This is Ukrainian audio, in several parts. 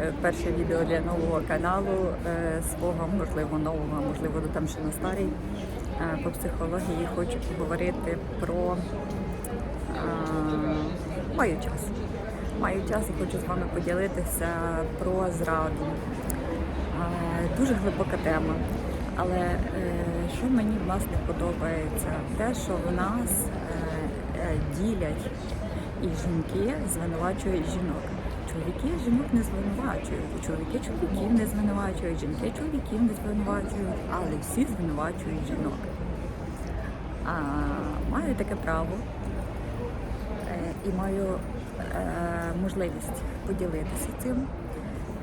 е, перше відео для нового каналу е, свого, можливо, нового, можливо, там ще на старий. Е, По психології хочу поговорити про е, маю час. Маю час і хочу з вами поділитися про зраду. Е, Дуже глибока тема. Але е, що мені в нас не подобається, те, що в нас е, е, ділять і жінки звинувачують жінок. Чоловіки жінок не звинувачують, чоловіки чоловіків не звинувачують, жінки чоловіків не звинувачують, але всі звинувачують жінок. А, маю таке право е, і маю е, можливість поділитися цим.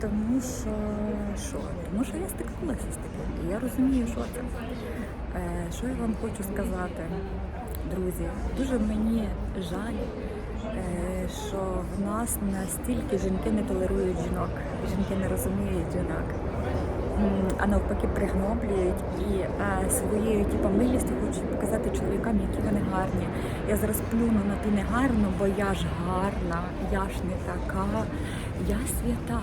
Тому що що? Тому що я стикнулася з таким, і я розумію, що це. Е, що я вам хочу сказати, друзі? Дуже мені жаль, е, що в нас настільки жінки не толерують жінок, жінки не розуміють жінок, а навпаки пригноблюють і е, своєю типу, милістю хочуть показати чоловікам, які вони гарні. Я зараз плюну на ту негарну, бо я ж гарна, я ж не така, я свята.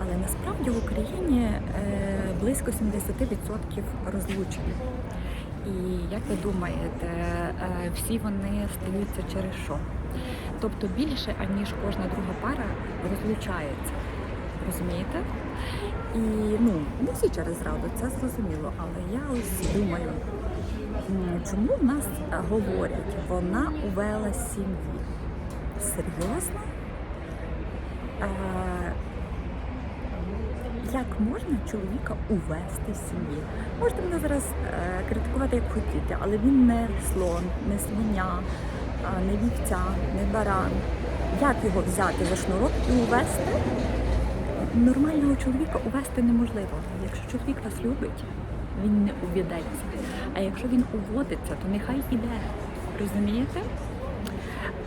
Але насправді в Україні е, близько 70% розлучень. І як ви думаєте, е, всі вони стаються через що? Тобто більше, аніж кожна друга пара розлучається. Розумієте? І ну, не всі через зраду, це зрозуміло. Але я ось думаю, чому в нас говорять, вона увела сім'ї? Серйозно? Е, як можна чоловіка увести з сім'ї? Можете мене зараз е, критикувати як хотіте, але він не слон, не свиня, а, не вівця, не баран. Як його взяти за шнурок і увести? Нормального чоловіка увести неможливо. Якщо чоловік вас любить, він не уведеться. А якщо він уводиться, то нехай іде. Розумієте?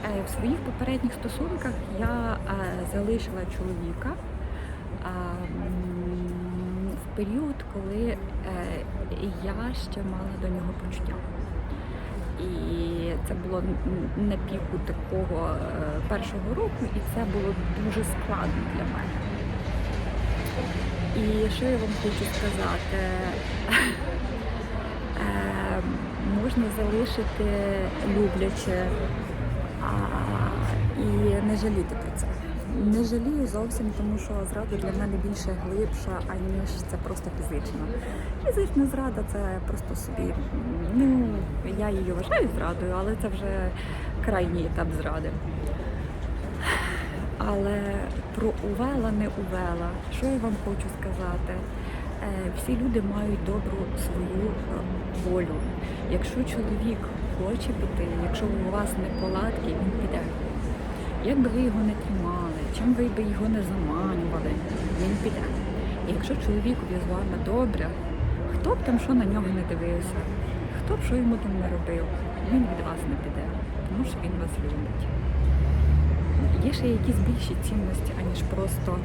Е, В своїх попередніх стосунках я е, залишила чоловіка в період, коли е, я ще мала до нього почуття. І це було на піку такого е, першого року, і це було дуже складно для мене. І що я вам хочу сказати? Е, можна залишити любляче і не жаліти про це. Не жалію зовсім, тому що зрада для мене більше глибша, аніж це просто фізична. Фізична зрада це просто собі. Ну, я її вважаю зрадою, але це вже крайній етап зради. Але про увела, не увела. Що я вам хочу сказати? Е, Всі люди мають добру свою е, волю. Якщо чоловік хоче піти, якщо у вас не поладки, він піде. Як би ви його не тримали, чим ви би його не заманювали, він піде. І якщо чоловікові з добре, хто б там що на нього не дивився, хто б що йому там не робив, він від вас не піде, тому що він вас любить. Є ще якісь більші цінності, аніж просто е,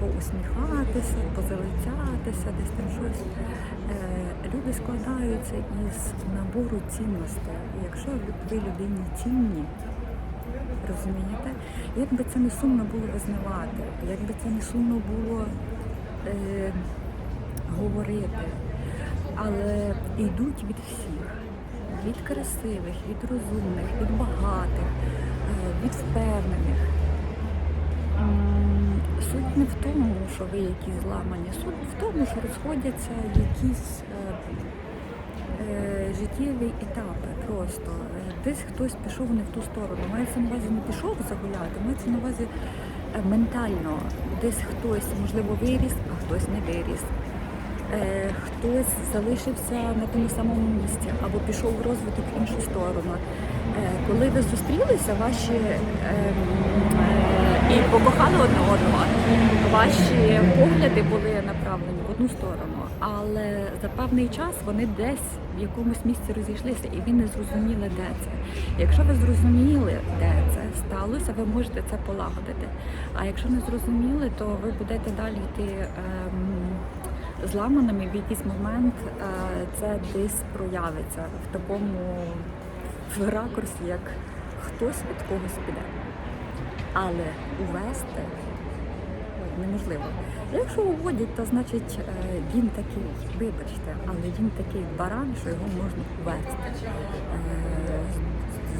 поусміхатися, позалицятися, десь там щось. Е, люди складаються із набору цінностей. Якщо ви людині цінні, розумієте, як би це не сумно було визнавати, як би це не сумно було е, говорити, але йдуть від всіх, від красивих, від розумних, від багатих, е, від впевнених. Суть не в тому, що ви якісь зламані, суть в тому, що розходяться якісь е, життєві етапи просто. Е, Десь хтось пішов не в ту сторону. Мається на увазі не пішов загуляти, мається на увазі е, ментально. Десь хтось, можливо, виріс, а хтось не виріс. Е, Хтось залишився на тому самому місці або пішов в розвиток в іншу сторону. Е, Коли ви зустрілися, ваші ем, е, і покохали одне одного, ваші погляди були направлені в одну сторону, але за певний час вони десь в якомусь місці розійшлися, і ви не зрозуміли, де це. Якщо ви зрозуміли, де це сталося, ви можете це полагодити. А якщо не зрозуміли, то ви будете далі йти. Ем, зламаними в якийсь момент е, це десь проявиться в такому в ракурсі, як хтось від когось піде. Але увести неможливо. Якщо уводять, то значить е, він такий, вибачте, але він такий баран, що його можна ввести. Е,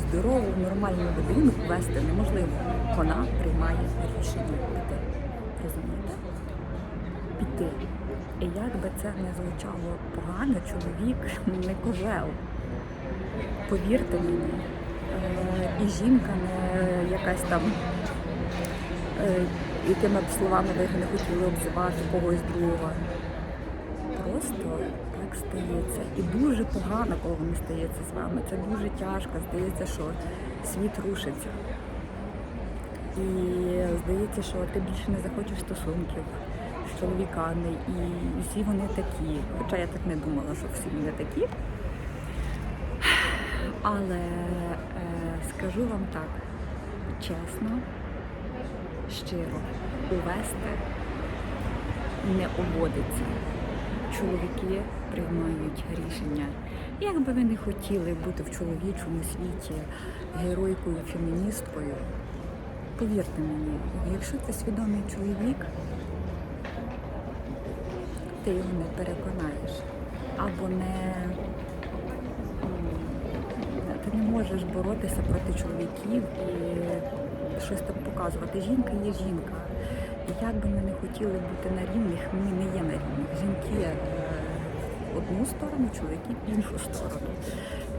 Здорову, нормальну людину ввести неможливо. Вона приймає рішення піти. Розумієте? Піти. І як би це не звучало погано, чоловік не козел. Повірте мені, Е, і жінка не якась там, якими б словами ви не хотіли обзивати когось другого. Просто так стається. І дуже погано, коли воно стається з вами. Це дуже тяжко. Здається, що світ рушиться. І здається, що ти більше не захочеш стосунків з чоловіками, і всі вони такі. Хоча я так не думала, що всі вони такі. Але е, скажу вам так, чесно, щиро, увести не уводиться. Чоловіки приймають рішення. Як би ви не хотіли бути в чоловічому світі геройкою, феміністкою, повірте мені, якщо ти свідомий чоловік, ти його не переконаєш або не ти не можеш боротися проти чоловіків і щось там показувати. Жінка є жінка. І як би ми не хотіли бути на рівних, ми не є на рівних. Жінки е, в одну сторону, чоловіки в іншу сторону.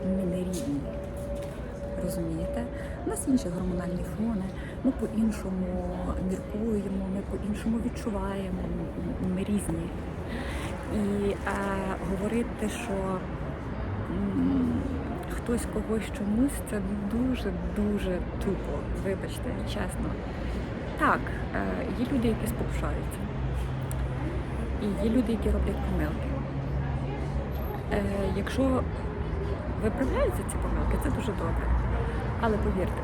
Ми не рівні. Розумієте? У нас інші гормональні фони, ми по-іншому міркуємо, ми по-іншому відчуваємо, ми різні. І е, говорити, що хтось когось чомусь, це дуже-дуже тупо, вибачте, чесно. Так, е, є люди, які спокушаються. І є люди, які роблять помилки. Е, якщо виправляються ці помилки, це дуже добре. Але повірте,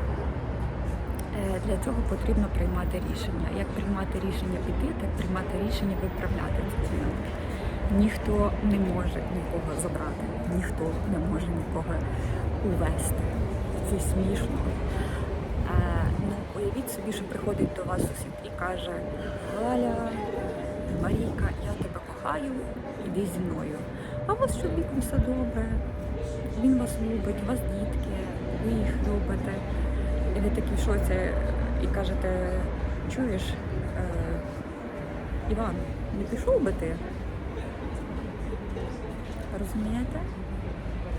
е, для цього потрібно приймати рішення. Як приймати рішення піти, так приймати рішення виправляти ці помилки. Ніхто не може нікого забрати, ніхто не може нікого увести. Це смішно. Е, ну, уявіть собі, що приходить до вас сусід і каже: Галя, Марійка, я тебе кохаю, іди зі мною. А у вас чоловіком все добре, він вас любить, у вас дітки, ви їх любите. І ви такі, що це? І кажете, чуєш, е, Іван, не пішов би ти? Розумієте?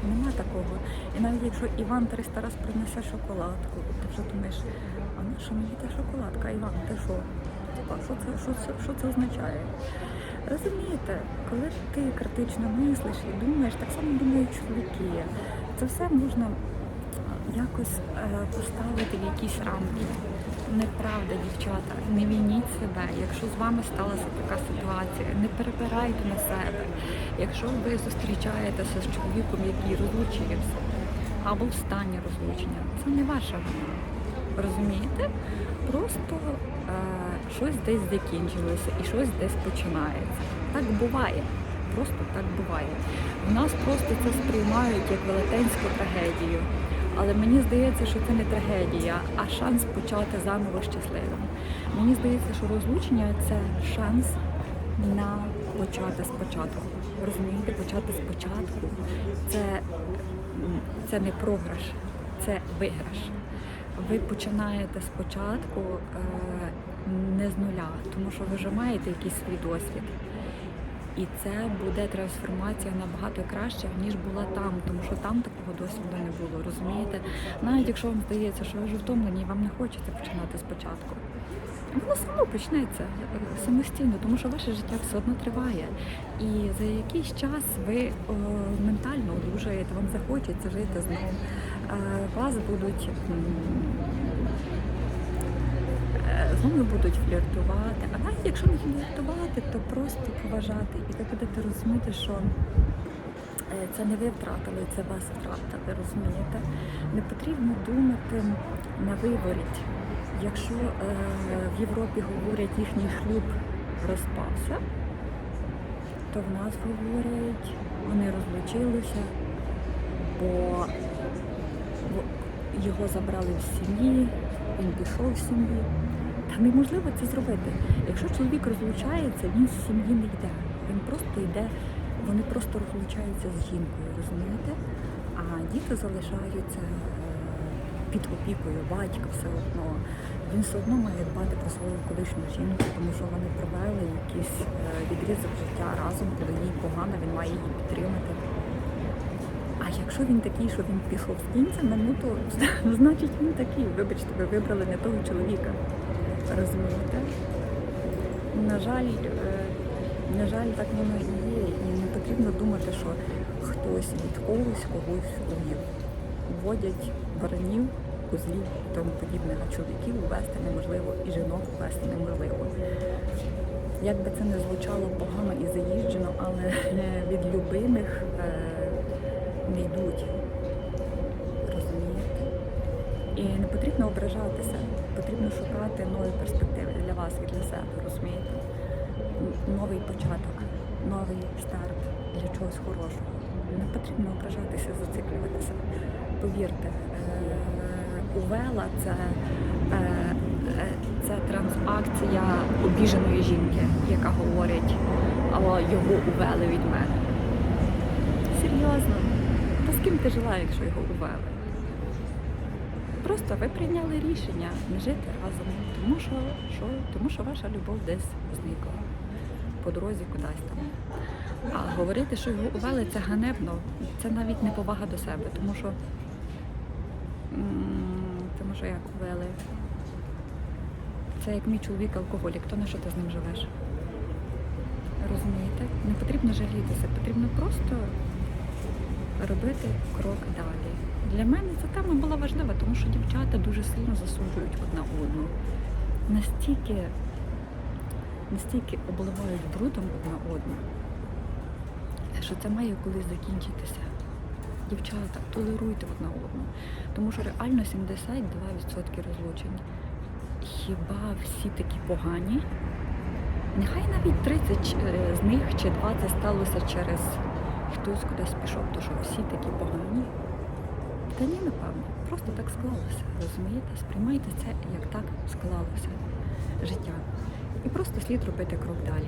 Нема такого. І навіть якщо Іван 300 раз принесе шоколадку, ти вже думаєш, а на що мені та шоколадка? Іван, ти що? Що це, що це, що це означає? Розумієте, коли ти критично мислиш і думаєш, так само думають чоловіки. Це все можна якось е, поставити в якісь рамки. Неправда, дівчата, не вініть себе. Якщо з вами сталася така ситуація, не перебирайте на себе. Якщо ви зустрічаєтеся з чоловіком, який розлучився, або в стані розлучення, це не ваша вина. Розумієте? Просто е, щось десь закінчилося і щось десь починається. Так буває. Просто так буває. У нас просто це сприймають як велетенську трагедію. Але мені здається, що це не трагедія, а шанс почати заново щасливим. Мені здається, що розлучення це шанс на почати спочатку. Розумієте, почати спочатку це, це не програш, це виграш. Ви починаєте спочатку е, не з нуля, тому що ви вже маєте якийсь свій досвід. І це буде трансформація набагато краще, ніж була там, тому що там такого досвіду не було. Розумієте? Навіть якщо вам здається, що ви вже втомлені, вам не хочеться починати спочатку. Воно само почнеться е, самостійно, тому що ваше життя все одно триває. І за якийсь час ви о, ментально одужаєте, вам захочеться жити знову. Е, Вас будуть е, з вами будуть фліртувати. А навіть якщо не фліртувати, то просто поважати. І ви будете розуміти, що е, це не ви втратили, це вас втратили, розумієте? Не потрібно думати на виворіть. Якщо е, в Європі говорять їхній шлюб розпався, то в нас говорять, вони розлучилися, бо його забрали в сім'ї, він пішов з сім'ї. Та неможливо це зробити. Якщо чоловік розлучається, він з сім'ї не йде. Він просто йде, вони просто розлучаються з жінкою, розумієте? А діти залишаються е, під опікою батька все одно. Він все одно має дбати про свою колишню жінку, тому що вони провели якийсь е, відрізок життя разом, коли їй погано, він має її підтримати. А якщо він такий, що він пішов з кінцями, ну то значить він такий. Вибачте, ви вибрали не того чоловіка. Розумієте? На жаль, е, на жаль, так воно і є. І не потрібно думати, що хтось від когось когось увів. Вводять баранів, козлів і тому подібне. А чоловіків увести неможливо, і жінок увести неможливо. Як би це не звучало погано і заїжджено, але е, від любимих е, не йдуть. Розумієте? І не потрібно ображатися, потрібно шукати нові перспективи для вас і для себе, розумієте? Новий початок, новий старт для чогось хорошого. Не потрібно ображатися, зациклюватися. Повірте, е, увела це, е, е, це трансакція обіженої жінки, яка говорить, його увели від мене. Серйозно. Та з ким ти жила, якщо його увели? Просто ви прийняли рішення не жити разом, тому що, що, тому що ваша любов десь зникла по дорозі кудись там. А говорити, що його увели, це ганебно, це навіть не повага до себе, тому що, тому що як увели. Це як мій чоловік алкоголік, то на що ти з ним живеш? Розумієте? Не потрібно жалітися, потрібно просто робити крок далі. Для мене ця тема була важлива, тому що дівчата дуже сильно засуджують одна одну. Настільки, настільки обливають брудом одна одну, що це має колись закінчитися. Дівчата, толеруйте одна одну. Тому що реально 72% розлучень. Хіба всі такі погані? Нехай навіть 30 е, з них чи 20 сталося через хтось кудись пішов, то що всі такі погані. Та ні, напевно, просто так склалося. Розумієте? Сприймайте це, як так склалося життя. І просто слід робити крок далі.